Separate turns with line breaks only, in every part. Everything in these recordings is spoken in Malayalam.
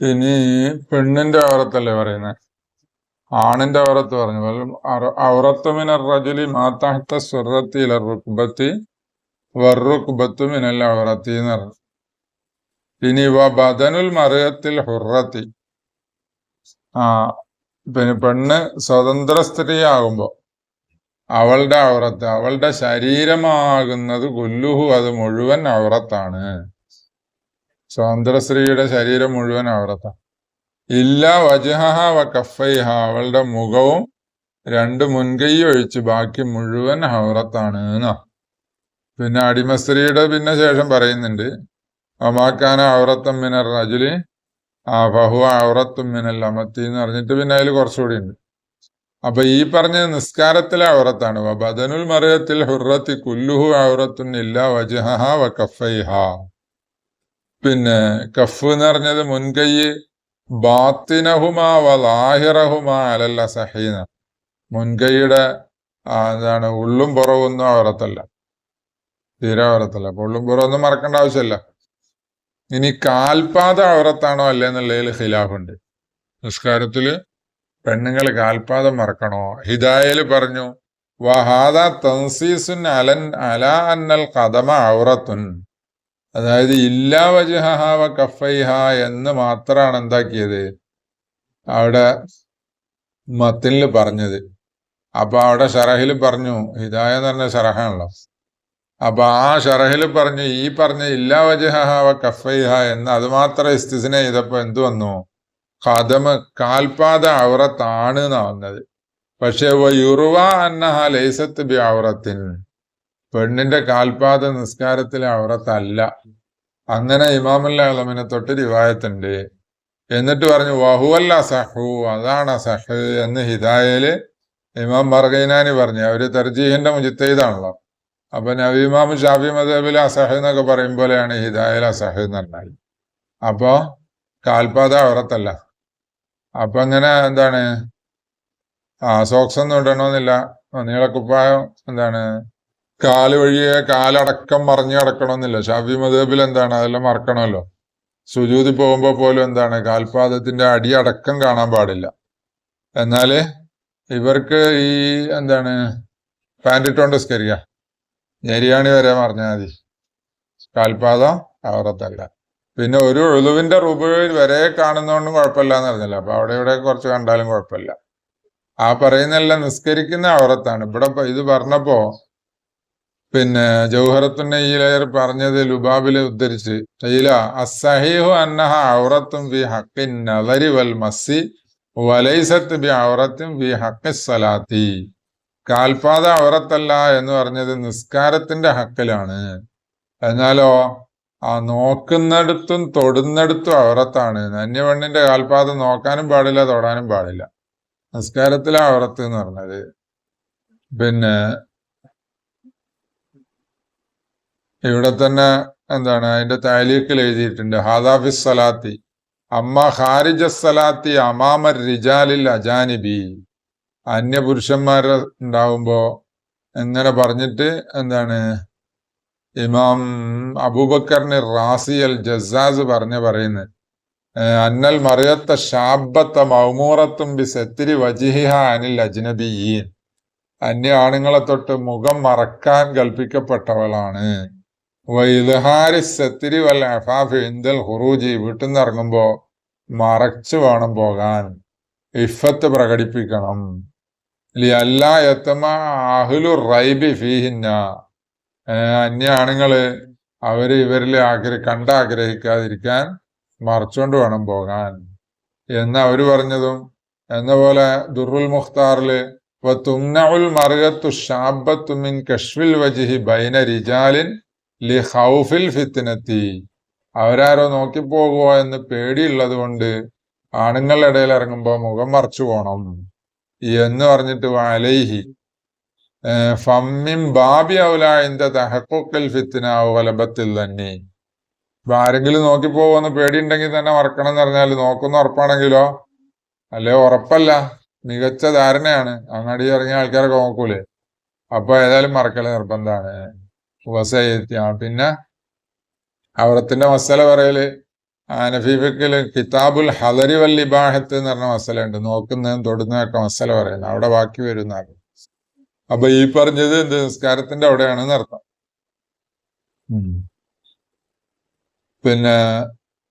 ഇനി പെണ്ണിന്റെ ഔറത്തല്ലേ പറയുന്നത് ആണിന്റെ ഔറത്ത് പറഞ്ഞു. ഔറത്തുമിന റജുലി മാത്താഹത്ത സുറത്തി റുക്ബത്തി വറുക്കുബത്തുമിനല്ല ഔറത്തി എന്ന് പറഞ്ഞു. ഇനി വ ബദനുൽ മറിയത്തിൽ ഹുറത്തി ആ പിന്നെ പെണ്ണ് സ്വതന്ത്ര സ്ത്രീയാകുമ്പോൾ അവളുടെ ഔറത്ത് അവളുടെ ശരീരമാകുന്നത് കൊല്ലുഹു അത് മുഴുവൻ ഔറത്താണ് സ്വതന്ത്ര സ്ത്രീയുടെ ശരീരം മുഴുവൻ ഔറത്താണ് ഇല്ല വജഹഹ വ കഫൈഹ അവളുടെ മുഖവും രണ്ട് മുൻകൈ ഒഴിച്ച് ബാക്കി മുഴുവൻ ഹൗറത്താണ് എന്നാ പിന്നെ അടിമ സ്ത്രീയുടെ പിന്നെ ശേഷം പറയുന്നുണ്ട് അമാക്കാന ഔറത്തം മിനർ റജുലി ആ ബഹു ഔറത്തും മിനൽ അമത്തി എന്ന് പറഞ്ഞിട്ട് പിന്നെ അതിൽ കുറച്ചുകൂടി ഉണ്ട്. അപ്പൊ ഈ പറഞ്ഞ നിസ്കാരത്തിലെ ഔറത്താണ് ബദനുൽ മറിയത്തിൽ ഹുറത്തി കുല്ലുഹു ഔറത്തുൻ ഇല്ല വജഹഹ വ കഫൈഹ പിന്നെ കഫ് എന്ന് പറഞ്ഞത് മുൻകൈ ബാത്തിനഹുമാ വലാഹിറഹുമാ അലല്ല സഹീന. മുൻകൈയുടെ എന്താണ് ഉള്ളും പുറവൊന്നും അവരത്തല്ല തീരെ അവരത്തല്ല അപ്പൊ ഉള്ളും പുറവൊന്നും മറക്കേണ്ട ആവശ്യമല്ല. ഇനി കാൽപാത അവരത്താണോ അല്ലേ എന്നുള്ളതിൽ ഖിലാഫുണ്ട്. നിസ്കാരത്തിൽ പെണ്ണുങ്ങൾ കാൽപാദം മറക്കണോ? ഹിദായൽ പറഞ്ഞു വഹാദ തൻസീസുൻ അലൻ അല അന്നൽ കഥമ ഔറത്തുൻ അതായത് ഇല്ലാ വജഹാവ വ കഫൈഹ എന്ന് മാത്രമാണ് എന്താക്കിയത്. അവിടെ മത്തിനിൽ പറഞ്ഞത്. അപ്പൊ അവിടെ ഷറഹിൽ പറഞ്ഞു ഹിദായ എന്ന് പറഞ്ഞ ഷറഹാണല്ലോ. അപ്പൊ ആ ഷറഹിൽ പറഞ്ഞു ഈ പറഞ്ഞ ഇല്ലാ വജഹ വ കഫൈഹ എന്ന് അത് മാത്രം ഇസ്തിസിനെ ചെയ്തപ്പോ എന്തു വന്നു? കഥമ കാൽപാത ഔറത്താണ് എന്നാ വന്നത്. പക്ഷെ യുറുവ അന്നഹ ലൈസത്ത് ബി ഔറത്തിൻ. പെണ്ണിന്റെ കാൽപാത നിസ്കാരത്തിലെ അവറത്തല്ല. അങ്ങനെ ഇമാമല്ല അളമിനെ തൊട്ട് രിവായത്തുണ്ട്. എന്നിട്ട് പറഞ്ഞു വഹുവല്ല സഹു അതാണ് സഹ് എന്ന് ഹിദായയിൽ ഇമാം ബർഗൈനാനി പറഞ്ഞു. അവർ തർജീഹിന്റെ മുജിത്തൈതാണല്ലോ അപ്പൊ നവീമാം ഷാഫി മദബിൽ അസഹ് എന്നൊക്കെ പറയും പോലെയാണ് ഹിദായൽ അസഹ് എന്ന് പറഞ്ഞാൽ അപ്പോ കാൽപാത അവറത്തല്ല. അപ്പൊ അങ്ങനെ എന്താണ്? ആ സോക്സ് ഒന്നും ഇടണമെന്നില്ല നീളക്കുപ്പായം എന്താണ്? കാൽ വഴിയെ കാലടക്കം മറിഞ്ഞു കിടക്കണമെന്നില്ല ഷാഫി മദേബിൽ എന്താണ്? അതെല്ലാം മറക്കണമല്ലോ. സുജൂതി പോകുമ്പോ പോലും എന്താണ്? കാൽപാദത്തിന്റെ അടി അടക്കം കാണാൻ പാടില്ല. എന്നാൽ ഇവർക്ക് ഈ എന്താണ്? പാന്റ് ഇട്ടോണ്ട് സ്കരിയ ഞെരിയാണി വരെ മറിഞ്ഞാൽ മതി. കാൽപാദം അവറത്തല്ല പിന്നെ ഒരു ഒഴുവിന്റെ റുബുവിൽ വരെ കാണുന്നതുകൊണ്ടും കുഴപ്പമില്ല എന്ന് പറഞ്ഞില്ല. അപ്പൊ അവിടെ ഇവിടെ കുറച്ച് കണ്ടാലും കുഴപ്പമില്ല. ആ പറയുന്നെല്ലാം നിസ്കരിക്കുന്ന അവറത്താണ് ഇവിടെ ഇത് പറഞ്ഞപ്പോ പിന്നെ ജൗഹറത്തുന്നയിലർ പറഞ്ഞത് ലുബാബിലെ ഉദ്ധരിച്ച് തൈല അസഹിഹു അന്നഹ ഔറത്തും വി ഹക്കിൻ നദരി വൽ മസ്സി വലൈസത്ത് ബി ഔറത്തും വി ഹക്കി സലാത്തി കാൽപാത ഔറത്തല്ല എന്ന് പറഞ്ഞത് നിസ്കാരത്തിന്റെ ഹക്കിലാണ് എന്നാലോ ആ നോക്കുന്നിടത്തും തൊടുന്നിടത്തും ഔറത്താണ്. നന്യവണ്ണിന്റെ കാൽപാത നോക്കാനും പാടില്ല തൊടാനും പാടില്ല. നിസ്കാരത്തിലെ ഔറത്ത് എന്ന് പറഞ്ഞത്. പിന്നെ ഇവിടെ തന്നെ എന്താണ് അതിന്റെ താലീക്കിൽ എഴുതിയിട്ടുണ്ട് ഹാദാഫിസ് സലാത്തി അമ്മ ഖാരിജ സലാത്തി അമാമർ റിജാലിൽ അജാനിബി. അന്യപുരുഷന്മാർ ഉണ്ടാവുമ്പോ എങ്ങനെ പറഞ്ഞിട്ട് എന്താണ് ഇമാം അബൂബക്കറിന് റാസി അൽ ജസാസ് പറഞ്ഞ പറയുന്നത് അന്നൽ മറിയത്ത ഷാബത്ത മൗമൂറത്തും ബി സെത്തിരി അനിൽ അജ്നബിയീൻ. അന്യ ആണുങ്ങളെ തൊട്ട് മുഖം മറക്കാൻ കൽപ്പിക്കപ്പെട്ടവളാണ്. വൈലഹാരി വല്ല വൽ അഫാഫ് ഹുറൂജി വീട്ടിൽ നിന്ന് മറച്ചു വേണം പോകാൻ. ഇഫത്ത് പ്രകടിപ്പിക്കണം. അല്ലാ എത്തമ അഹ്ലു റൈബി ഫീഹിന്ന. അന്യ ആണുങ്ങൾ അവർ ഇവരിൽ ആഗ്രഹ കണ്ടാഗ്രഹിക്കാതിരിക്കാൻ മറച്ചുകൊണ്ട് വേണം പോകാൻ. എന്ന അവർ പറഞ്ഞതും എന്ന പോലെ ദുർറുൽ മുഖ്താറിൽ തുംനഉൽ മറുകത്തു ഷാബത്തുമിൻ കഷ്വിൽ വജിഹി ബൈന റിജാലിൻ ലി ഹൗഫിൽ ഫിത്തിനെത്തി. അവരാരോ നോക്കിപ്പോകുമോ എന്ന് പേടിയുള്ളത് കൊണ്ട് ആണുങ്ങളുടെ ഇടയിൽ ഇറങ്ങുമ്പോൾ മുഖം മറച്ചു പോണം. എന്ന് പറഞ്ഞിട്ട് വലൈഹി ഫമ്മിം ബാബി ഔലായിന്റെ തഹക്കൊക്കൽ ഫിത്തിനാവ് വലബത്തിൽ തന്നെ ഇപ്പൊ ആരെങ്കിലും നോക്കിപ്പോകുമെന്ന് പേടിയുണ്ടെങ്കിൽ തന്നെ മറക്കണം എന്ന് പറഞ്ഞാൽ നോക്കുന്ന ഉറപ്പാണെങ്കിലോ? അല്ലെ? ഉറപ്പല്ല. മികച്ച ധാരണയാണ്. അങ്ങാടി ഇറങ്ങിയ ആൾക്കാരൊക്കെ നോക്കൂലേ. അപ്പൊ ഏതായാലും മറക്കൽ നിർബന്ധമാണ്. വസയത്തി പിന്നെ അവറത്തിന്റെ മസല പറയൽ അനഫീഫിക്കിൽ കിതാബുൽ ഹലരി വല്ലിബാഹത്ത് എന്ന് പറഞ്ഞ മസല ഉണ്ട് നോക്കുന്നതും തൊടുന്നതൊക്കെ മസല പറയുന്നത് അവിടെ ബാക്കി വരുന്നതാണ് അപ്പൊ ഈ പറഞ്ഞത് എന്ത്? നിസ്കാരത്തിന്റെ അവിടെയാണെന്ന് അർത്ഥം. പിന്നെ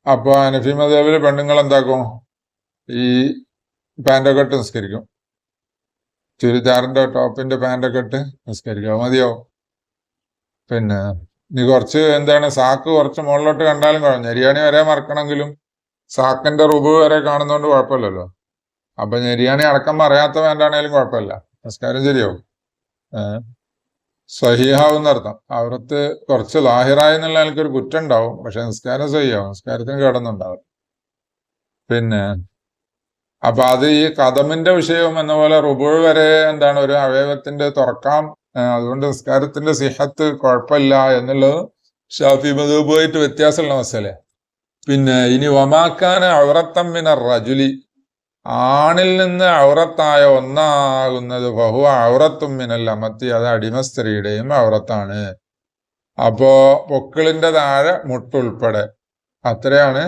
അപ്പൊ അനഫി മദേവിൽ പെണ്ണുങ്ങൾ എന്താക്കും? ഈ പാന്റൊക്കെ ഇട്ട് നിസ്കരിക്കും. ചുരിദാറിന്റെ ടോപ്പിന്റെ പാന്റൊക്കെ ഇട്ട് നിസ്കരിക്കും. മതിയാവും. പിന്നെ ഇനി കുറച്ച് എന്താണ് സാക്ക് കുറച്ച് മുകളിലോട്ട് കണ്ടാലും കുഴപ്പം ഞെരിയാണി വരെ മറക്കണമെങ്കിലും സാക്കിന്റെ റുബ് വരെ കാണുന്നോണ്ട് കുഴപ്പമില്ലല്ലോ. അപ്പൊ ഞെരിയാണി അടക്കം മറയാത്ത വേണ്ടാണേലും കുഴപ്പമില്ല. നമസ്കാരം ശരിയാവും. സഹിഹാവും അർത്ഥം. അവർക്ക് കുറച്ച് ലാഹിറായി എന്നുള്ള ഒരു കുറ്റം ഉണ്ടാവും പക്ഷെ നിസ്കാരം സഹിയാവും. നിസ്കാരത്തിന് കേടൊന്നുണ്ടാവും പിന്നെ അപ്പൊ അത് ഈ കഥമിന്റെ വിഷയവും എന്ന പോലെ റുബുൾ വരെ എന്താണ് ഒരു അവയവത്തിന്റെ തുറക്കാം അതുകൊണ്ട് നിസ്കാരത്തിന്റെ സിഹത്ത് കുഴപ്പമില്ല എന്നുള്ളത് ഷാഫി മധുബായിട്ട് വ്യത്യാസമുള്ള മസല. പിന്നെ ഇനി വമാക്കാന ഔറത്തം മിന റജുലി. ആണിൽ നിന്ന് ഔറത്തായ ഒന്നാകുന്നത് ബഹു ഔറത്തും മിനൽ അമത്തി അത് അടിമ സ്ത്രീയുടെയും ഔറത്താണ്. അപ്പോ പൊക്കിളിന്റെ താഴെ മുട്ടുൾപ്പെടെ അത്രയാണ്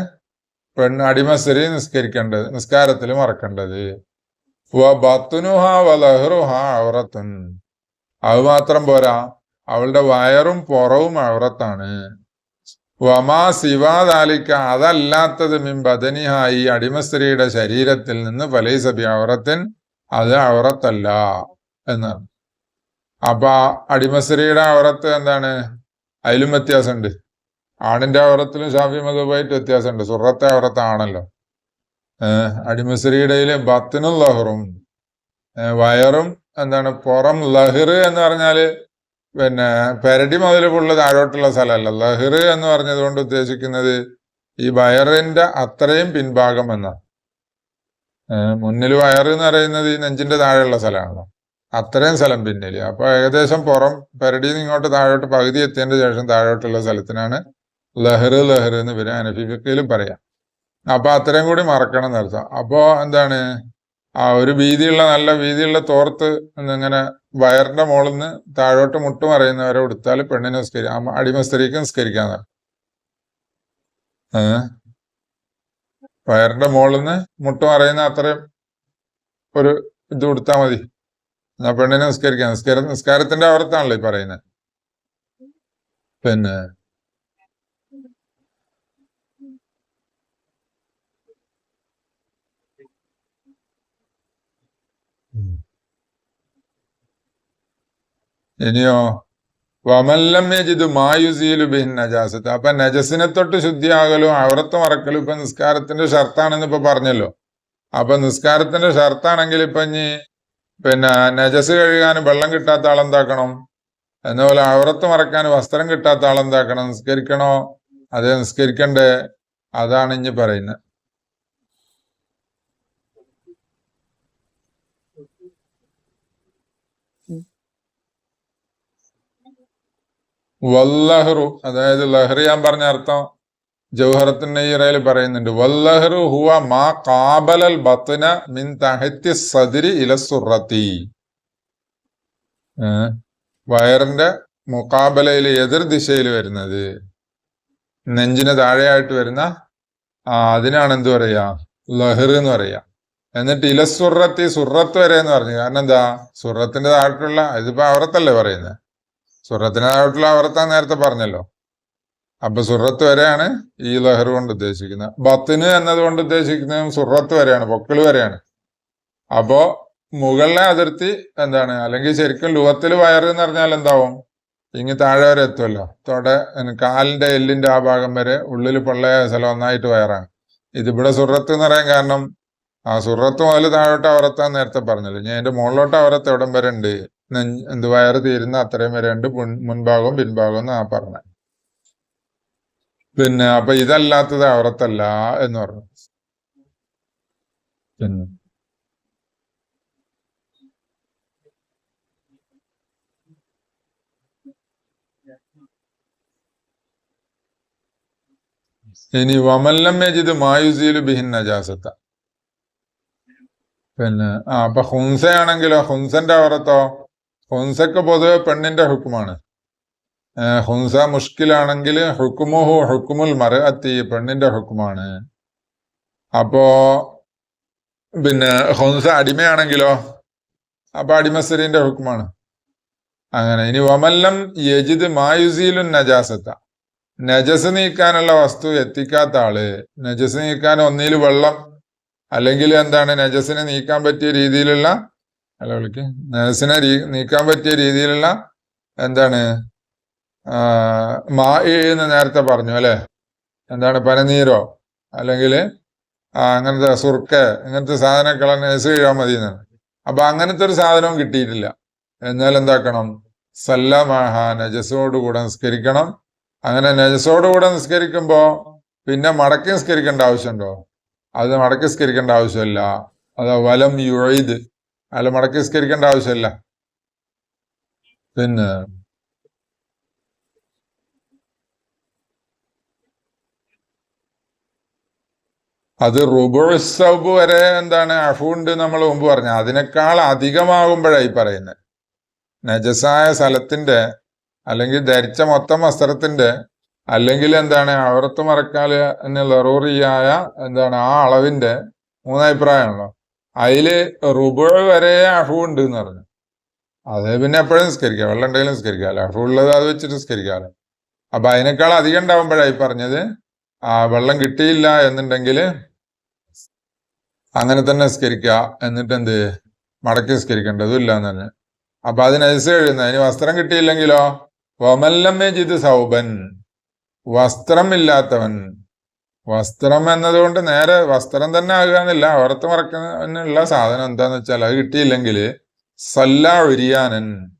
പെണ്ണ് അടിമ സ്ത്രീ നിസ്കരിക്കേണ്ടത് നിസ്കാരത്തിൽ മറക്കേണ്ടത്. വ ബത്തുനുഹ വലഹ്റുഹ ഔറത്തുൻ. അത് മാത്രം പോരാ. അവളുടെ വയറും പുറവും ഔറത്താണ് വമാ സിവാദാലിക്ക അതല്ലാത്തത് മിൻ ബദനിഹ ഈ അടിമ സ്ത്രീയുടെ ശരീരത്തിൽ നിന്ന് ഫലൈസബി ഔറത്തിൻ അത് ഔറത്തല്ല എന്നാണ്. അപ്പൊ അടിമസ്ത്രീയുടെ അടിമ സ്ത്രീയുടെ ഔറത്ത് എന്താണ്? അതിലും വ്യത്യാസമുണ്ട്. ആണിന്റെ ഔറത്തിലും ഷാഫി മധുബായിട്ട് വ്യത്യാസമുണ്ട്. സുറത്തെ ഔറത്താണല്ലോ ഏഹ് അടിമ സ്ത്രീയുടെ ബത്തിനും ലഹറും വയറും എന്താണ് പുറം ലഹിർ എന്ന് പറഞ്ഞാൽ പിന്നെ പെരടി മുതൽ പുള്ള താഴോട്ടുള്ള സ്ഥലമല്ല. ലഹിർ എന്ന് പറഞ്ഞത് കൊണ്ട് ഉദ്ദേശിക്കുന്നത് ഈ വയറിന്റെ അത്രയും പിൻഭാഗം എന്നാണ് മുന്നിൽ വയറ് എന്ന് പറയുന്നത് ഈ നെഞ്ചിന്റെ താഴെയുള്ള സ്ഥലമാണല്ലോ അത്രയും സ്ഥലം പിന്നിൽ അപ്പോൾ ഏകദേശം പുറം പെരടിയിൽ ഇങ്ങോട്ട് താഴോട്ട് പകുതി എത്തിയതിന്റെ ശേഷം താഴോട്ടുള്ള സ്ഥലത്തിനാണ് ലഹർ ലഹർ എന്ന് പിന്നെ അനഫിഫിക്കയിലും പറയാം. അപ്പൊ അത്രയും കൂടി മറക്കണം നിർത്താം അപ്പോൾ എന്താണ്? ആ ഒരു വീതിയുള്ള നല്ല വീതിയുള്ള തോർത്ത് ഇങ്ങനെ വയറിന്റെ മുകളിൽ നിന്ന് താഴോട്ട് മുട്ട് മറയുന്നവരെ കൊടുത്താൽ പെണ്ണിനെ നിസ്കരിക്കാം അടിമ സ്ത്രീക്ക് നിസ്കരിക്കാൻ വയറിന്റെ മുകളിൽ നിന്ന് മുട്ട് മറയുന്ന അത്രയും ഒരു ഇത് കൊടുത്താൽ മതി. എന്നാ പെണ്ണിനെ നിസ്കരിക്കാം. നിസ്കാര നിസ്കാരത്തിന്റെ അവർത്താണല്ലോ ഈ പറയുന്നത് പിന്നെ? ഇനിയോ? വമല്ലം യജിദ് മായുസീലു ബിൻ നജാസത്ത്. അപ്പൊ നജസിനെ തൊട്ട് ശുദ്ധിയാകലും അവറത്ത് മറക്കലും ഇപ്പൊ നിസ്കാരത്തിന്റെ ഷർത്താണെന്ന് ഇപ്പൊ പറഞ്ഞല്ലോ. അപ്പൊ നിസ്കാരത്തിന്റെ ഷർത്താണെങ്കിൽ ഇപ്പൊ ഇനി പിന്നെ നജസ് കഴുകാൻ വെള്ളം കിട്ടാത്ത ആളെന്താക്കണം എന്നപോലെ അവറത്ത് മറക്കാൻ വസ്ത്രം കിട്ടാത്ത ആളെന്താക്കണം നിസ്കരിക്കണോ? അതെ നിസ്കരിക്കണ്ടേ? അതാണ് ഇനി പറയുന്നത് വല്ലഹറു അതായത് ലഹറി ഞാൻ പറഞ്ഞ അർത്ഥം ജൗഹറത്തിന്റെ ഈറയിൽ പറയുന്നുണ്ട്. വല്ലഹറു ഹുവ മാ കാബലൽ ബത്ന മിൻ തഹത്തി സദിരി ഇലസുറത്തി വയറിന്റെ മുക്കാബലയിൽ എതിർ ദിശയിൽ വരുന്നത്. നെഞ്ചിന് താഴെയായിട്ട് വരുന്ന ആ അതിനാണ് എന്ത് പറയാ? ലഹർ എന്ന് പറയാ. എന്നിട്ട് ഇലസുറത്തി സുറത്ത് വരെ എന്ന് പറഞ്ഞു. കാരണം എന്താ? സുറത്തിന്റെ താഴെയുള്ള ഇതിപ്പോ അവറത്തല്ലേ പറയുന്നത്? സുറത്തിന് അവർത്താൻ നേരത്തെ പറഞ്ഞല്ലോ. അപ്പൊ സുറത്ത് വരെയാണ് ഈ ലഹർ കൊണ്ട് ഉദ്ദേശിക്കുന്നത്. ബത്തിന് എന്നതുകൊണ്ട് ഉദ്ദേശിക്കുന്നതും സുറത്ത് വരെയാണ് പൊക്കിൾ വരെയാണ്. അപ്പോ മുകളിലെ അതിർത്തി എന്താണ്? അല്ലെങ്കിൽ ശരിക്കും ലുവത്തിൽ വയറ് എന്ന് പറഞ്ഞാൽ എന്താവും? ഇങ്ങ് താഴെ വരെ എത്തുമല്ലോ തൊടെ കാലിന്റെ എല്ലിന്റെ ആ ഭാഗം വരെ ഉള്ളിൽ പൊള്ളയായ സ്ഥലം ഒന്നായിട്ട് വയറാണ്. ഇതിവിടെ സുറത്ത് എന്ന് പറയാൻ കാരണം ആ സുറത്ത് മുതൽ താഴോട്ട് അവരത്താൻ നേരത്തെ പറഞ്ഞല്ലോ. ഞാൻ എന്റെ മുകളിലോട്ട് അവരത്ത് എവിടം വരെ ഉണ്ട്? എന്ത് വയറ് തീരുന്ന അത്രയും വരെ ഉണ്ട്. മുൻ- മുൻഭാഗവും പിൻഭാഗവും എന്നാ പറഞ്ഞത് പിന്നെ അപ്പൊ ഇതല്ലാത്തത് അവറത്തല്ല എന്ന് പറഞ്ഞു. പിന്നെ. ഇനി വമല്ലം മേജിത് മായുസീലു ബിഹിൻ നജാസത്ത. പിന്നെ ആ അപ്പൊ ഹുൻസയാണെങ്കിലോ ഹുൻസന്റെ അവറത്തോ ഹുൻസക്ക് പൊതുവെ പെണ്ണിന്റെ ഹുക്കുമാണ് ഹുൻസ മുഷ്കിലാണെങ്കിൽ ഹുക്കുമുഹു ഹുക്കുമുൽ മറഅത്തി പെണ്ണിന്റെ ഹുക്കുമാണ് അപ്പോ പിന്നെ ഹുൻസ അടിമയാണെങ്കിലോ? അപ്പൊ അടിമസ്ത്രീന്റെ ഹുക്കുമാണ് അങ്ങനെ ഇനി വമല്ലം യജിദ് മായുസീലു നജാസത്ത. നജസ് നീക്കാനുള്ള വസ്തു എത്തിക്കാത്ത ആൾ നജസ് നീക്കാൻ ഒന്നിൽ വെള്ളം അല്ലെങ്കിൽ എന്താണ് നജസിനെ നീക്കാൻ പറ്റിയ രീതിയിലുള്ള അല്ല വിളിക്ക്. നേഴ്സിനെ നീക്കാൻ പറ്റിയ രീതിയിലുള്ള എന്താണ്? മാ എന്ന് നേരത്തെ പറഞ്ഞു അല്ലേ? എന്താണ് പനനീരോ? അല്ലെങ്കിൽ അങ്ങനത്തെ സുർക്ക ഇങ്ങനത്തെ സാധനങ്ങളെ നേഴ്സ് കഴിയാൻ മതി എന്നാണ് അപ്പൊ അങ്ങനത്തെ ഒരു സാധനവും കിട്ടിയിട്ടില്ല. എന്നാൽ എന്താക്കണം? സല്ലമാഹ നജസോടുകൂടെ നിസ്കരിക്കണം. അങ്ങനെ നജസോടുകൂടെ നിസ്കരിക്കുമ്പോൾ പിന്നെ മടക്കി നിസ്കരിക്കേണ്ട ആവശ്യമുണ്ടോ? അത് മടക്കി നിസ്കരിക്കേണ്ട ആവശ്യമില്ല. അത് വലം യുഴത് അല്ല മടക്കി നിസ്കരിക്കേണ്ട ആവശ്യമില്ല. പിന്നെ അത് റുബുസബ് വരെ എന്താണ് അഫുണ്ട് നമ്മൾ മുമ്പ് പറഞ്ഞു. അതിനേക്കാൾ അധികമാകുമ്പോഴായി പറയുന്നത്. നജസായ സ്ഥലത്തിന്റെ അല്ലെങ്കിൽ ധരിച്ച മൊത്തം വസ്ത്രത്തിന്റെ അല്ലെങ്കിൽ എന്താണ് അവർത്ത് മറക്കാൽ എന്നുള്ള റൂറിയായ എന്താണ് ആ അളവിന്റെ മൂന്നഭിപ്രായമാണല്ലോ. അതിൽ റുബു വരെ അഫു ഉണ്ട് എന്ന് പറഞ്ഞു. അത് പിന്നെ എപ്പോഴും നിസ്കരിക്കാം. വെള്ളം ഉണ്ടെങ്കിലും നിസ്കരിക്കാമല്ലോ അഫു ഉള്ളത് അത് വെച്ചിട്ട് നിസ്കരിക്കാമല്ലോ അപ്പൊ അതിനേക്കാൾ അധികം ഉണ്ടാവുമ്പോഴായി പറഞ്ഞത്? ആ വെള്ളം കിട്ടിയില്ല എന്നുണ്ടെങ്കിൽ അങ്ങനെ തന്നെ നിസ്കരിക്കുക എന്നിട്ട് എന്ത്? മടക്കി നിസ്കരിക്കേണ്ടതും ഇല്ല എന്ന് പറഞ്ഞു. അപ്പൊ അതിന് ഐസ് കഴിയുന്ന അതിന് വസ്ത്രം കിട്ടിയില്ലെങ്കിലോ? വമല്ലമ്മേ ജിത് സൗബൻ. വസ്ത്രം ഇല്ലാത്തവൻ. വസ്ത്രം എന്നതുകൊണ്ട് നേരെ വസ്ത്രം തന്നെ ആകുകയെന്നില്ല അവർത്ത് മറക്കാനുള്ള സാധനം എന്താന്ന് വെച്ചാൽ അത് കിട്ടിയില്ലെങ്കിൽ സല്ലാ ഉരിയാനൻ.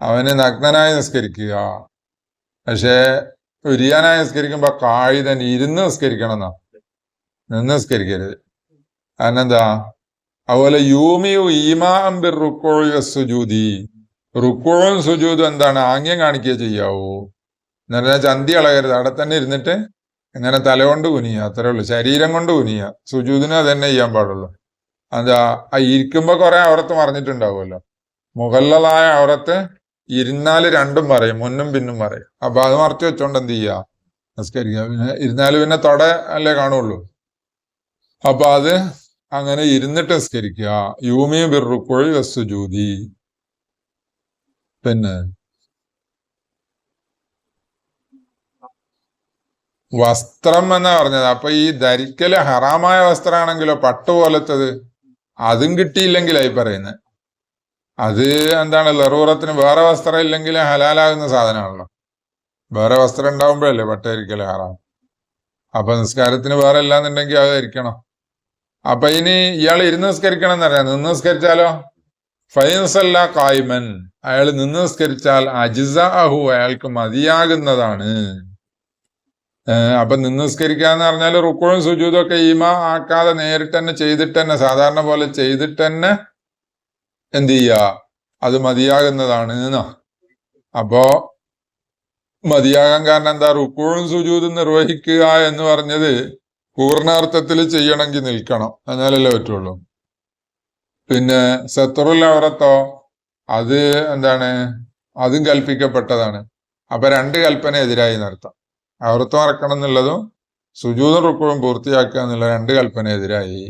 അവന് നഗ്നനായി നിസ്കരിക്കുക. പക്ഷേ ഉരിയാനായി നിസ്കരിക്കുമ്പോ കായിതൻ ഇരുന്ന് നിസ്കരിക്കണം എന്നാ നിന്ന് നിസ്കരിക്കരുത്. എന്താ? അതുപോലെ യൂമിയു ഈമാബിർ റുക്കോഴ റുക്കോഴും സുജൂതും എന്താണ്? ആംഗ്യം കാണിക്കുക ചെയ്യാവൂ. എന്ന് പറഞ്ഞാൽ ചന്തി ഇളകരുത്. അവിടെ തന്നെ ഇരുന്നിട്ട് ഇങ്ങനെ തല കൊണ്ട് കുനിയുക അത്രേ ഉള്ളൂ. ശരീരം കൊണ്ട് കുനിയുക സുജൂതിനെ തന്നെ ചെയ്യാൻ പാടുള്ളൂ. എന്താ ആ ഇരിക്കുമ്പോ കുറെ അവറത്ത് മറിഞ്ഞിട്ടുണ്ടാവുമല്ലോ മുകളിലായ അവറത്ത് ഇരുന്നാൽ രണ്ടും പറയും മുന്നും പിന്നും പറയും. അപ്പൊ അത് മറച്ചു വെച്ചോണ്ട് എന്ത് ചെയ്യാ? നമസ്കരിക്ക പിന്നെ ഇരുന്നാൽ പിന്നെ തൊട അല്ലേ കാണുള്ളൂ. അപ്പൊ അത് അങ്ങനെ ഇരുന്നിട്ട് നിസ്കരിക്കുക യൂമി ബിറുക്കുഴി വസ്തുജൂതി പിന്നെ വസ്ത്രം എന്നാ പറഞ്ഞത്? അപ്പൊ ഈ ധരിക്കൽ ഹറാമായ വസ്ത്രമാണെങ്കിലോ പട്ട് പോലത്തത്? അതും കിട്ടിയില്ലെങ്കിലായി പറയുന്നത് അത് എന്താണ് ലറൂറത്തിന് വേറെ വസ്ത്രം ഇല്ലെങ്കിൽ ഹലാലാകുന്ന സാധനമാണല്ലോ. വേറെ വസ്ത്രം ഉണ്ടാവുമ്പോഴല്ലേ പട്ട് ധരിക്കൽ ഹറാം? അപ്പൊ നിസ്കാരത്തിന് വേറെ ഇല്ലാന്നുണ്ടെങ്കിൽ അത് ധരിക്കണം? അപ്പൊ ഇനി ഇയാൾ ഇരുന്ന് നിസ്കരിക്കണം എന്നറിയാം നിന്ന് നിസ്കരിച്ചാലോ? ഫൈൻസല്ല കായ്മൻ. അയാൾ നിന്ന് നിസ്കരിച്ചാൽ അജിസ അഹു അയാൾക്ക് മതിയാകുന്നതാണ്. അപ്പൊ എന്ന് പറഞ്ഞാൽ റുക്കോഴും സുജൂതും ഒക്കെ ഈമ ആക്കാതെ നേരിട്ട് തന്നെ ചെയ്തിട്ട് തന്നെ സാധാരണ പോലെ ചെയ്തിട്ട് തന്നെ എന്ത് ചെയ്യുക അത് മതിയാകുന്നതാണ് എന്നാ അപ്പോ മതിയാകാൻ കാരണം എന്താ? റുക്കോഴും സുജൂതും നിർവഹിക്കുക എന്ന് പറഞ്ഞത് പൂർണാർത്ഥത്തിൽ ചെയ്യണമെങ്കിൽ നിൽക്കണം. എന്നാലല്ലേ പറ്റുള്ളൂ. പിന്നെ സത്തുറുൽ അവറത്തോ അത് എന്താണ്? അതും കൽപ്പിക്കപ്പെട്ടതാണ്. അപ്പൊ രണ്ട് കൽപ്പന എതിരായി നടത്താം. അവറത്ത് മറക്കണം എന്നുള്ളതും സുജൂത റുക്കുവും പൂർത്തിയാക്കുക എന്നുള്ള രണ്ട് കൽപ്പന എതിരായി.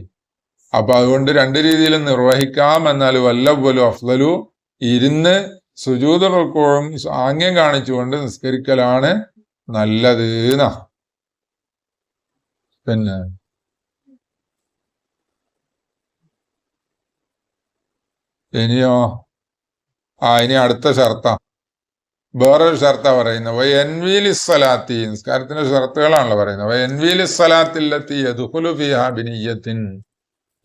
അപ്പൊ അതുകൊണ്ട് രണ്ട് രീതിയിലും നിർവഹിക്കാം എന്നാൽ വല്ല പോലും അഫ്ലലു ഇരുന്ന് സുജൂത റുക്കുവും ആംഗ്യം കാണിച്ചുകൊണ്ട് നിസ്കരിക്കലാണ് നല്ലത് എന്നാ. പിന്നെ? ഇനിയോ? ആ ഇനി അടുത്ത ഷർത്ത. വേറൊരു ഷർത്ത പറയുന്നത്. വൈ എൻവീലി സലാത്തി നിസ്കാരത്തിന്റെ ഷർത്തുകളാണല്ലോ പറയുന്നത്. വൈ എൻവീലി സ്വലാത്തില്ലെത്തി യദുഹുലു ഫിഹ ബിനിയത്തിൻ.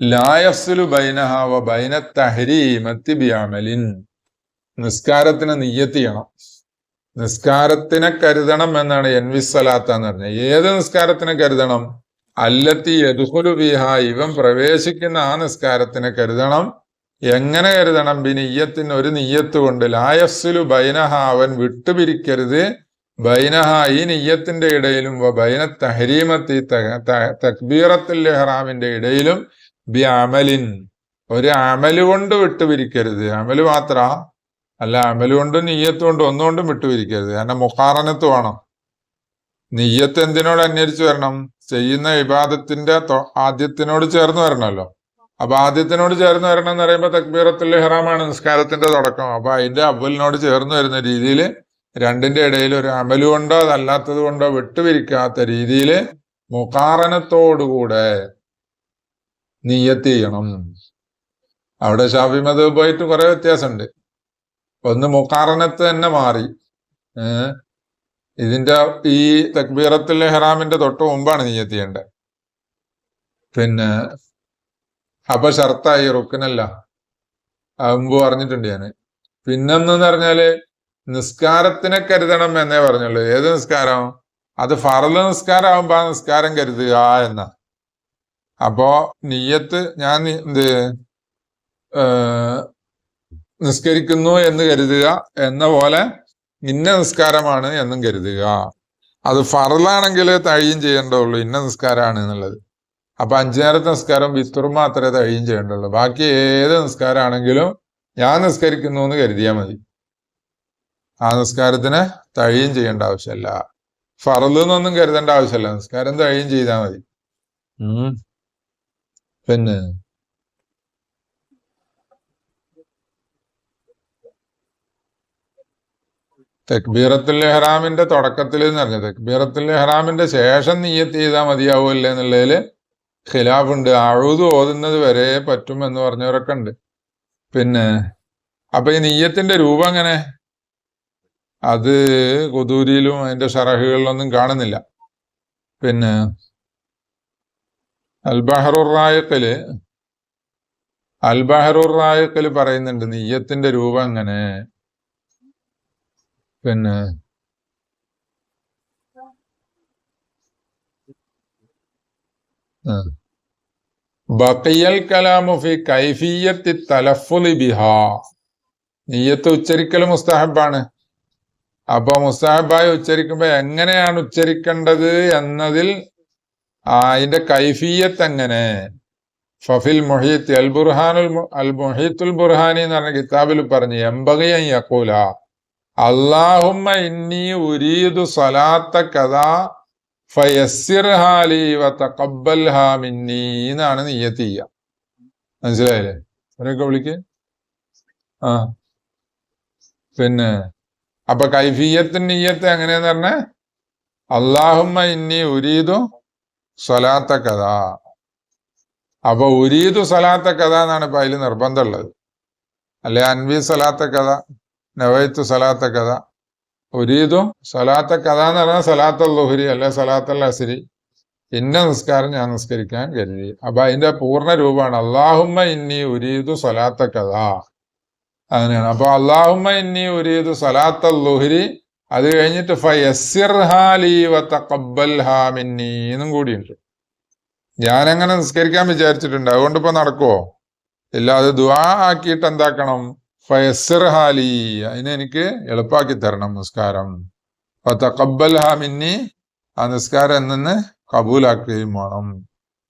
ലായഫ്സുലു ബൈനഹ വ ബൈന തഹരീമത്തി ബിയാമലിൻ നിസ്കാരത്തിന് നിയ്യത്ത് ചെയ്യണം. നിസ്കാരത്തിനെ കരുതണം എന്നാണ് എൻവി സലാത്ത എന്ന് പറഞ്ഞത്. ഏത് നിസ്കാരത്തിനെ കരുതണം? അല്ലത്തി യദുഹുലു ഫിഹ. ഇവൻ പ്രവേശിക്കുന്ന ആ നിസ്കാരത്തിനെ കരുതണം. എങ്ങനെ കരുതണം? ബിനിയ്യത്തിന് ഒരു നെയ്യത്ത് കൊണ്ട് ലായസ്സിലു ബൈനഹ അവൻ വിട്ടുപിരിക്കരുത്. ബൈനഹ ഈ നെയ്യത്തിന്റെ ഇടയിലും ബൈന തഹരീമത്തി തക്ബീറത്തിൽ ഹറാമിന്റെ ഇടയിലും ബി അമലിൻ. ഒരു അമൽ കൊണ്ട് വിട്ടുപിരിക്കരുത്. അമൽ മാത്ര. അല്ല അമൽ കൊണ്ടും നെയ്യത്ത് കൊണ്ടും ഒന്നുകൊണ്ടും വിട്ടുപിരിക്കരുത്. കാരണം മുഖാറനത്ത് വേണം. നെയ്യത്ത് എന്തിനോട് അന്വേഷിച്ചു വരണം? ചെയ്യുന്ന വിവാദത്തിന്റെ ആദ്യത്തിനോട് ചേർന്ന് വരണമല്ലോ. അപ്പൊ ആദ്യത്തിനോട് ചേർന്ന് വരണം എന്ന് പറയുമ്പോൾ തക്ബീറത്തുൽ ഇഹ്റാമാണ് നിസ്കാരത്തിന്റെ തുടക്കം. അപ്പൊ അതിന്റെ അവലിനോട് ചേർന്ന് വരുന്ന രീതിയിൽ രണ്ടിന്റെ ഇടയിൽ ഒരു അമൽ കൊണ്ടോ അതല്ലാത്തത് കൊണ്ടോ വിട്ടുപിരിക്കാത്ത രീതിയിൽ മുഖാറനത്തോടുകൂടെ നീയത്ത് ചെയ്യണം. അവിടെ ഷാഫി മത് പോയിട്ട് കുറെ വ്യത്യാസമുണ്ട്. ഒന്ന് മുഖാറനത്ത് തന്നെ മാറി. ഇതിന്റെ ഈ തക്ബീറത്തുൽ ഇഹ്റാമിന്റെ തൊട്ട് മുമ്പാണ് നീയത്ത് ചെയ്യേണ്ടത്. പിന്നെ അപ്പൊ ഷർത്തായി റുക്കനല്ല. മുമ്പ് പറഞ്ഞിട്ടുണ്ട് ഞാൻ. പിന്നെന്ന് പറഞ്ഞാൽ നിസ്കാരത്തിനെ കരുതണം എന്നേ പറഞ്ഞുള്ളൂ. ഏത് നിസ്കാരം? അത് ഫറൽ നിസ്കാരം ആവുമ്പോ ആ നിസ്കാരം കരുതുക എന്ന. അപ്പോ നീയത്ത് ഞാൻ എന്ത് നിസ്കരിക്കുന്നു എന്ന് കരുതുക എന്ന പോലെ ഇന്ന നിസ്കാരമാണ് എന്നും കരുതുക. അത് ഫറലാണെങ്കിൽ തഴിയും ചെയ്യേണ്ടതുള്ളൂ ഇന്ന നിസ്കാരമാണ് എന്നുള്ളത്. അപ്പൊ അഞ്ചു നേരത്തെ നിസ്കാരം വിസ്തുർ മാത്രമേ തഴിയും ചെയ്യേണ്ടുള്ളൂ. ബാക്കി ഏത് നിസ്കാരമാണെങ്കിലും ഞാൻ നിസ്കരിക്കുന്നു എന്ന് കരുതിയാൽ മതി. ആ നിസ്കാരത്തിന് തഴിയും ചെയ്യേണ്ട ആവശ്യമല്ല ഫറലെന്നൊന്നും കരുതേണ്ട ആവശ്യമല്ല നിസ്കാരം തഴിയും ചെയ്താൽ മതി. പിന്നെ? തക്ബീറത്തുൽ ഇഹ്റാമിന്റെ തുടക്കത്തിൽ എന്ന് പറഞ്ഞു. തക്ബീറത്തുൽ ഇഹ്റാമിന്റെ ശേഷം നീയത്ത് ചെയ്താൽ മതിയാവുമല്ലേ എന്നുള്ളതിൽ ഖിലാഫുണ്ട്. അഴുത് ഓതുന്നത് വരെ പറ്റും എന്ന് പറഞ്ഞവരൊക്കെ ഉണ്ട്. പിന്നെ അപ്പൊ ഈ നീയത്തിന്റെ രൂപം എങ്ങനെ? അത് കുതൂരിയിലും അതിന്റെ ഷറഹുകളിലൊന്നും കാണുന്നില്ല. പിന്നെ അൽബഹറുറായക്കൽ അൽബഹറുർ റായക്കൽ പറയുന്നുണ്ട് നീയത്തിന്റെ രൂപം എങ്ങനെ? പിന്നെ ആ. കലാമുഫി കൈഫിയത്തി തലഫുലി ബിഹാ. നീയത്ത് ഉച്ചരിക്കൽ മുസ്താഹബാണ്. അപ്പൊ മുസ്താഹബായി ഉച്ചരിക്കുമ്പോ എങ്ങനെയാണ് ഉച്ചരിക്കേണ്ടത് എന്നതിൽ അതിന്റെ കൈഫിയത്ത് എങ്ങനെ? ഫഫിൽ മൊഹീത്ത് അൽ ബുർഹാനുൽ അൽ മൊഹീത്തുൽ ബുർഹാനി എന്ന് പറഞ്ഞ കിതാബിൽ പറഞ്ഞു എമ്പകയൻ യക്കൂല അള്ളാഹുമ്മ ഇന്നി ഉരീദു സലാത്ത കഥാ എന്നാണ് നീയത്ത് ചെയ്യുക. മനസ്സിലായില്ലേ? അവരൊക്കെ വിളിക്ക്. ആ. പിന്നെ അപ്പൊ കൈഫിയത്തിൻ നീയത്ത് എങ്ങനെയാന്ന് പറഞ്ഞ? അള്ളാഹുമ്മ ഇന്നി ഉരീദു സ്വലാത്ത കഥ അപ്പൊ ഉരീദു സ്വലാത്ത കഥ എന്നാണ് ഇപ്പൊ അതിൽ നിർബന്ധമുള്ളത് അല്ലെ? അൻവി സ്വലാത്ത കഥ നവൈത്തു സ്വലാത്ത കഥ ഉരീദു സലാത്ത കഥ എന്ന് പറഞ്ഞാൽ സലാത്ത ലുഹരി അല്ലെ സലാത്തൽ അസിരി ഇന്ന നിസ്കാരം ഞാൻ നിസ്കരിക്കാൻ കരുതി. അപ്പൊ അതിന്റെ പൂർണ രൂപമാണ്. അള്ളാഹുമ്മ ഇന്നി ഉരീദു സലാത്ത കഥ അങ്ങനെയാണ്. അപ്പൊ അള്ളാഹുമ്മ ഇന്നി ഉരീദു സലാത്ത ലുഹരി അത് കഴിഞ്ഞിട്ട് എന്നും കൂടിയുണ്ട്. ഞാൻ അങ്ങനെ നിസ്കരിക്കാൻ വിചാരിച്ചിട്ടുണ്ട്. അതുകൊണ്ട് നടക്കുവോ? ഇല്ല അത് ദുആ ആക്കിയിട്ട് എന്താക്കണം? ഫയസ്സിർഹാലി അതിനെ എനിക്ക് എളുപ്പാക്കി തരണം നിസ്കാരം. വതഖബ്ബൽഹാ മിന്നി ആ നിസ്കാരം എന്നെ കബൂലാക്കുകയും വേണം.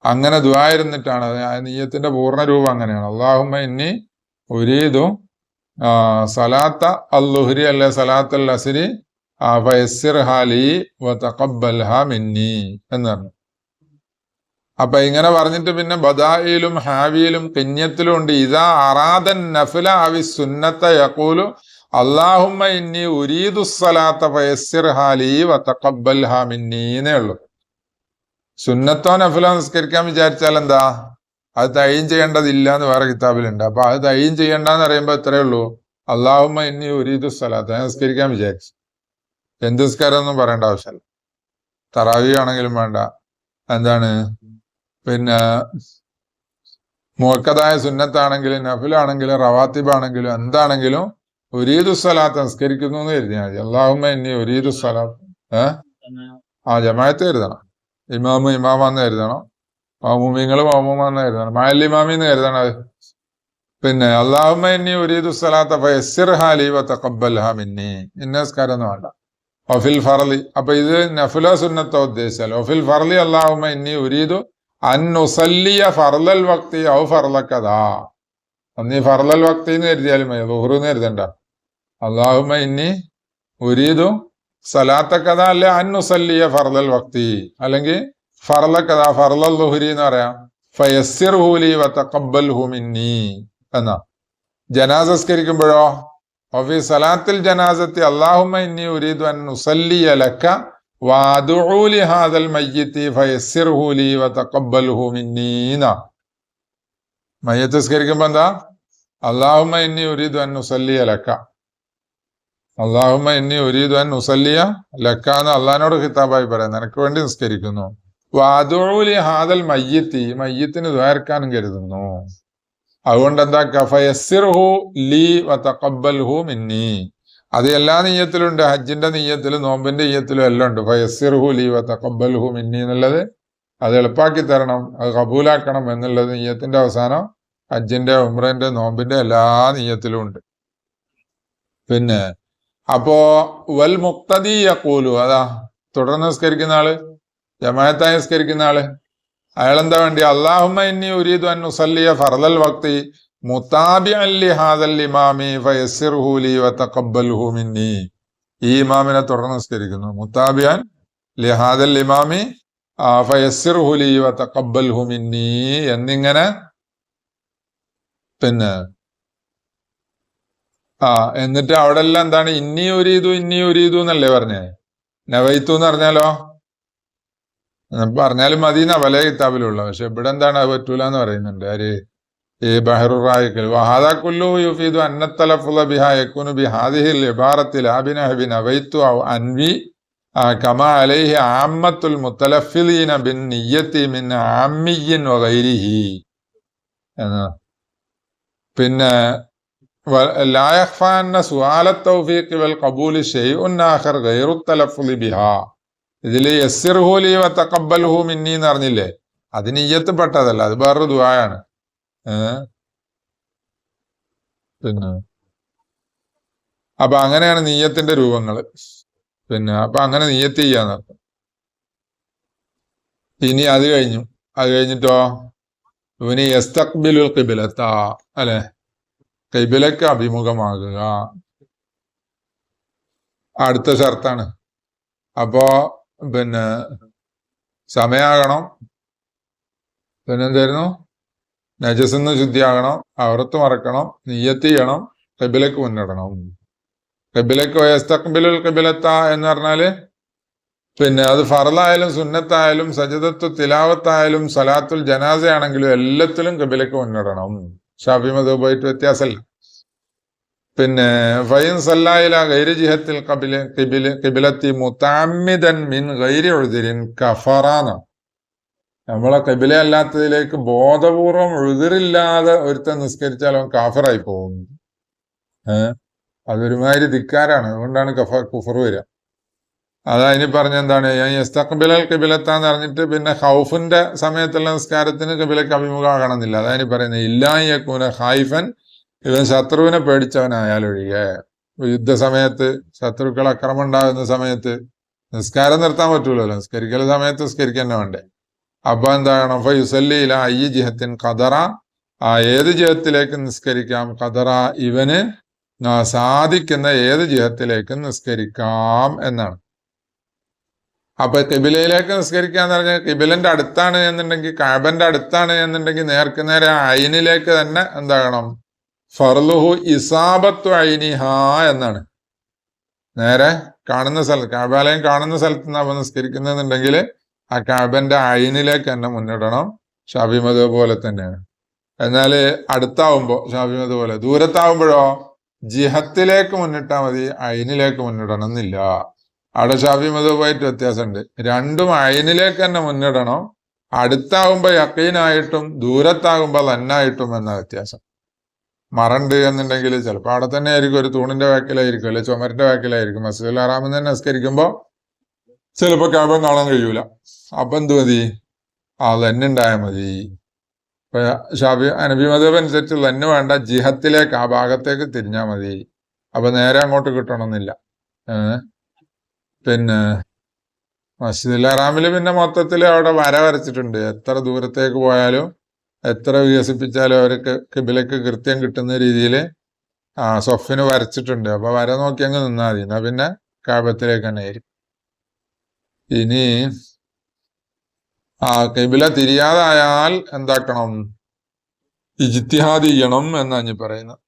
അങ്ങനെ ദ്വായിരുന്നിട്ടാണ് ആ നീയത്തിന്റെ പൂർണ രൂപം അങ്ങനെയാണ്. അള്ളാഹുമ്മ ഇന്നി ആ, സലാത്ത അല്ലുഹരി അല്ലെ സലാത്ത് അൽ അസിരി ഹാലി വതഖബ്ബൽഹാ മിന്നി എന്ന് പറഞ്ഞു. അപ്പൊ ഇങ്ങനെ പറഞ്ഞിട്ട് പിന്നെ ബദായിലും ഹാവിയിലും കിഞ്ഞത്തിലും ഉണ്ട്. ഇതാ അറാദൻ നഫില അവി സുന്നത്ത യക്കൂലു അള്ളാഹുമ്മ ഇന്നി ഉരീദു സലാത്ത ഫയസ്സിർ ഹാലി വതഖബ്ബൽഹാ ഹാമിന്നീന്നേ ഉള്ളൂ. സുന്നത്തോ നഫിലോ നിസ്കരിക്കാൻ വിചാരിച്ചാൽ എന്താ? അത് തയ്യും ചെയ്യേണ്ടതില്ല എന്ന് വേറെ കിതാബിലുണ്ട്. അപ്പൊ അത് തയ്യും ചെയ്യേണ്ടെന്ന് പറയുമ്പോ ഇത്രയേ ഉള്ളൂ. അള്ളാഹുമ്മ ഇന്നി ഉരീദു സലാത്ത് ഞാൻ നിസ്കരിക്കാൻ വിചാരിച്ചു. എന്ത് നിസ്കാരം ഒന്നും പറയേണ്ട ആവശ്യമല്ല. തറാവി ആണെങ്കിലും വേണ്ട. എന്താണ്? പിന്നെ മുഹക്കതായ സുന്നത്താണെങ്കിലും നഫിലാണെങ്കിലും റവാത്തിബാണെങ്കിലും എന്താണെങ്കിലും ഉരീദു സലാത്ത് സംസ്കരിക്കുന്നു എന്ന് കരുതിയാൽ മതി അള്ളാഹുമ്മ ഇന്നി ഉരീദു സലാത്ത് ഏ? ആ ജമായത്ത് കരുതണം. ഇമാമ് ഇമാമെന്ന് കരുതണം. മാമൂമിങ്ങൾ മാമൂമെന്ന് കരുതണം. മാലിമാമി എന്ന് കരുതണം. പിന്നെ അള്ളാഹുമ്മ ഇന്നി ഉരീദു സലാത്ത ഫയസ്സിർഹാലി ഹാലി മിന്നി. ഇന്ന നിസ്കാരം ഒന്നും വേണ്ട. ഒഫിൽ ഫറലി അപ്പൊ ഇത് നഫുല സുന്നത്തോ ഉദ്ദേശിച്ചാൽ ഒഫിൽ ഫറലി അള്ളാഹുമ്മ ഇന്നി ഉരീദു അൻ നുസല്ലിയ ഫർലൽ വക്തി ഔ ഫർലക്കഥാ അന്ന് ഫർലൽ വക്തി എന്ന് കരുതിയാലും മതി ലുഹ്റു എന്ന് കരുതണ്ട അള്ളാഹുമ ഇന്നി ഉരീദു സലാത്ത കഥ അല്ലെ അന്നുസല്ലിയ ഫർദൽ വക്തി. അല്ലെങ്കിൽ ഫർല കഥ ഫർലൽ ലുഹരി എന്ന് പറയാം. ഫയസ്സിർഹു ഹൂലി വത്തക്കബൽ ഹുമിന്നി മിന്നി എന്നാ. ജനാസസ്കരിക്കുമ്പോഴോ വഫി സലാത്തിൽ ജനാസത്തി അള്ളാഹുമ ഇന്നി ഉരീദു അന്നുസല്ലിയ ലക്ക വഅദുഉ ലി ഹാദൽ മയ്യിത്തി ഫയസ്സിർഹു ലി വ തഖബ്ബൽഹു മിന്നീന മയ്യത്ത് സ്കരിക്കുമ്പോ എന്താ? അള്ളാഹുമ ഇന്നി ഉരീദു അൻ നുസല്ലിയ ലക്ക. അള്ളാഹുമ എന്നി ഉരീദു അൻ ലക്ക എന്ന് അള്ളഹാനോട് ഖിതാബായി പറയാം നിനക്ക് വേണ്ടി നിസ്കരിക്കുന്നു. വാദുലി ഹാദൽ മയ്യത്തി മയ്യത്തിന് ദ്വാരക്കാനും കരുതുന്നു. അതുകൊണ്ട് എന്താ? കഫയസ്സിർഹു ലീ വ മിന്നി. അത് എല്ലാ നെയ്യത്തിലുണ്ട് ഹജ്ജിന്റെ നെയ്യത്തിലും നോമ്പിന്റെ നെയ്യത്തിലും എല്ലാം ഉണ്ട്. ഫയസിർഹു ലീവ വ ഹു മിന്നി എന്നുള്ളത് അത് എളുപ്പാക്കി തരണം അത് കബൂലാക്കണം എന്നുള്ളത് നെയ്യത്തിന്റെ അവസാനം ഹജ്ജിന്റെ ഉമ്രന്റെ നോമ്പിന്റെ എല്ലാ നെയ്യത്തിലും ഉണ്ട്. പിന്നെ അപ്പോ വൽ മുക്തദി യഖൂലു. അതാ തുടർന്ന് നിസ്കരിക്കുന്ന ആൾ ജമായത്തായി നിസ്കരിക്കുന്ന ആൾ. അയാളെന്താ വേണ്ടി അള്ളാഹുമ്മ ഇന്നി ഉരീദു അൻ ഉസല്ലിയ ഫർദൽ വക്തി. മിന്നി. ഈ ഇമാമിനെ തുടർന്ന് നിസ്കരിക്കുന്നു. മുത്താബിയാൻ ലിഹാദൽ ഇമാമി ആ, ഫയസ്സിർഹു ലി വതഖബ്ബൽഹു മിന്നി എന്നിങ്ങനെ പിന്നെ ആ എന്നിട്ട് അവിടെ എല്ലാം എന്താണ്? ഇന്നി ഉരീതു ഇന്നി ഉരീതു എന്നല്ലേ പറഞ്ഞേ? നവൈത്തു എന്ന് പറഞ്ഞാലോ? പറഞ്ഞാലും മദീന പല കിതാബിലുള്ള പക്ഷെ ഇവിടെ എന്താണ്? അത് പറ്റൂല എന്ന് പറയുന്നുണ്ട്. ആര്? ഈ ബഹറുറായിക്കൽ വഹാദാക്കുല്ലു യുഫീദു അന്നത്തലഫുല ബിഹ യക്കുനു ബി ഹാദിഹിൽ ഇബാറത്തിൽ അബിനഹബിൻ അവൈത്തു അൻവി കമ അലൈഹി ആമത്തുൽ മുത്തലഫിലീന ബിൻ നിയ്യത്തി മിൻ ആമിയിൻ വൈരിഹി എന്ന് പിന്നെ ലായഖ്ഫാന്ന സുഹാല തൗഫീഖ് വൽ ഖബൂലി ഷെയ്ഉൻ ആഖർ ഗൈറു തലഫുലി ബിഹ. ഇതിൽ യസ്സിർഹുലി വ തഖബ്ബൽഹു മിന്നി എന്ന് അറിഞ്ഞില്ലേ അത് നിയ്യത്ത് പെട്ടതല്ല അത് വേറൊരു ദുആയാണ്. പിന്നെ. അപ്പൊ അങ്ങനെയാണ് നീയത്തിന്റെ രൂപങ്ങൾ. പിന്നെ അപ്പൊ അങ്ങനെ നീയത്ത് ചെയ്യാന്ന് അർത്ഥം. ഇനി അത് കഴിഞ്ഞു. അത് കഴിഞ്ഞിട്ടോ? ഇവന് എസ്തക്ബിലുൽ കിബിലത്ത അല്ലെ? കിബിലക്ക് അഭിമുഖമാകുക. അടുത്ത ഷർത്താണ്. അപ്പോ പിന്നെ സമയാകണം. പിന്നെ എന്തായിരുന്നു നജസിന്ന് ശുദ്ധിയാകണം അവറത്ത് മറക്കണം നീയത്ത് ചെയ്യണം കബിലേക്ക് മുന്നിടണം. കബിലേക്ക് വയസ്തക്ബിലുൽ കബിലത്ത എന്ന് പറഞ്ഞാൽ പിന്നെ അത് ഫറലായാലും സുന്നത്തായാലും സജദത്തു തിലാവത്തായാലും സലാത്തുൽ ജനാസ ആണെങ്കിലും എല്ലാത്തിലും കബിലേക്ക് മുന്നിടണം. ഷാഫി മത് പോയിട്ട് വ്യത്യാസമല്ല. പിന്നെ ഫൈൻ സല്ലായില ഗൈരി ജിഹത്തിൽ കബില കിബില കിബിലത്തി മിൻ ഗൈരി ഒഴുതിരിൻ കഫറാന നമ്മളെ കബില അല്ലാത്തതിലേക്ക് ബോധപൂർവം ഉഴുതിരില്ലാതെ ഒരുത്തൻ നിസ്കരിച്ചാൽ അവൻ കാഫറായി പോകുന്നു ഏഹ് അതൊരുമാതിരി ധിക്കാരാണ്. അതുകൊണ്ടാണ് കഫ കുഫർ വരിക. അതാ ഇനി ഞാൻ യസ്തഖബിലൽ യസ്തഖ്ബിലൽ കബിലത്താന്ന് പറഞ്ഞിട്ട് പിന്നെ ഹൗഫിന്റെ സമയത്തുള്ള നിസ്കാരത്തിന് കബിലക്ക് അഭിമുഖമാകണമെന്നില്ല അതാ ഇനി പറയുന്നത് ഇല്ലായക്കൂന ഹായിഫൻ ഇവൻ ശത്രുവിനെ പേടിച്ചവനായാലൊഴികെ യുദ്ധസമയത്ത് ശത്രുക്കൾ അക്രമം ഉണ്ടാകുന്ന സമയത്ത് നിസ്കാരം നിർത്താൻ പറ്റൂലല്ലോ. നിസ്കരിക്കൽ സമയത്ത് നിസ്കരിക്കാൻ വേണ്ടേ. അപ്പൊ എന്താണ്? അയ്യ ജിഹത്തിൻ ഖദറ. ആ ഏത് ജിഹത്തിലേക്ക് നിസ്കരിക്കാം? ഖദറ ഇവന് സാധിക്കുന്ന ഏത് ജിഹത്തിലേക്ക് നിസ്കരിക്കാം എന്നാണ്. അപ്പൊ കിബിലയിലേക്ക് നിസ്കരിക്കാൻ പറഞ്ഞാൽ കിബിലന്റെ അടുത്താണ് എന്നുണ്ടെങ്കിൽ കാബന്റെ അടുത്താണ് എന്നുണ്ടെങ്കിൽ നേർക്ക് നേരെ അയിനിലേക്ക് തന്നെ എന്താകണം? ഫർലുഹു ഇസാബത്തു അയിനിഹ എന്നാണ്. നേരെ കാണുന്ന സ്ഥലം കാബാലയം കാണുന്ന സ്ഥലത്ത് നിന്ന് അവ നിസ്കരിക്കുന്നുണ്ടെങ്കിൽ ആ കാബന്റെ അയിനിലേക്ക് തന്നെ മുന്നിടണം. ഷാബിമത് പോലെ തന്നെയാണ് എന്നാൽ അടുത്താവുമ്പോൾ ഷാബിമത് പോലെ ദൂരത്താവുമ്പോഴോ ജിഹത്തിലേക്ക് മുന്നിട്ടാൽ മതി അയിനിലേക്ക് മുന്നിടണം എന്നില്ല അവിടെ ഷാഫി പോയിട്ട് വ്യത്യാസമുണ്ട്. രണ്ടും അയിനിലേക്ക് തന്നെ മുന്നിടണം. അടുത്താകുമ്പോൾ യക്കീനായിട്ടും ദൂരത്താകുമ്പോൾ തന്നായിട്ടും എന്ന വ്യത്യാസം. മറണ്ട് എന്നുണ്ടെങ്കിൽ ചിലപ്പോൾ അവിടെ തന്നെ ആയിരിക്കും ഒരു തൂണിന്റെ വാക്കിലായിരിക്കും അല്ലെ ചുമരിന്റെ വാക്കിലായിരിക്കും മസ്ജിദുൽ ഹറാമിൽ നിന്ന് നിസ്കരിക്കുമ്പോ ചിലപ്പോ കാബം കാണാൻ കഴിയൂല. അപ്പൊ എന്ത് മതി? ആ തന്നെ ഉണ്ടായാൽ മതി. ഷാബി അനബി മതബ് അനുസരിച്ച് തന്നെ വേണ്ട. ജിഹത്തിലേക്ക് ആ ഭാഗത്തേക്ക് തിരിഞ്ഞാൽ മതി. അപ്പൊ നേരെ അങ്ങോട്ട് കിട്ടണമെന്നില്ല. പിന്നെ മസ്ജിദുൽ പിന്നെ മൊത്തത്തിൽ അവിടെ വര വരച്ചിട്ടുണ്ട്. എത്ര ദൂരത്തേക്ക് പോയാലും എത്ര വികസിപ്പിച്ചാലും അവർക്ക് കിബിലക്ക് കൃത്യം കിട്ടുന്ന രീതിയിൽ ആ സൊഫിന് വരച്ചിട്ടുണ്ട്. അപ്പൊ വര നോക്കി അങ്ങ് നിന്നാ മതി. എന്നാ പിന്നെ കാബത്തിലേക്ക് തന്നെ ആയിരിക്കും ഇനി ആ കിബില തിരിയാതായാൽ എന്താക്കണം? ഇജിത്തിഹാദ് ചെയ്യണം എന്നാണ് ഞാൻ പറയുന്നത്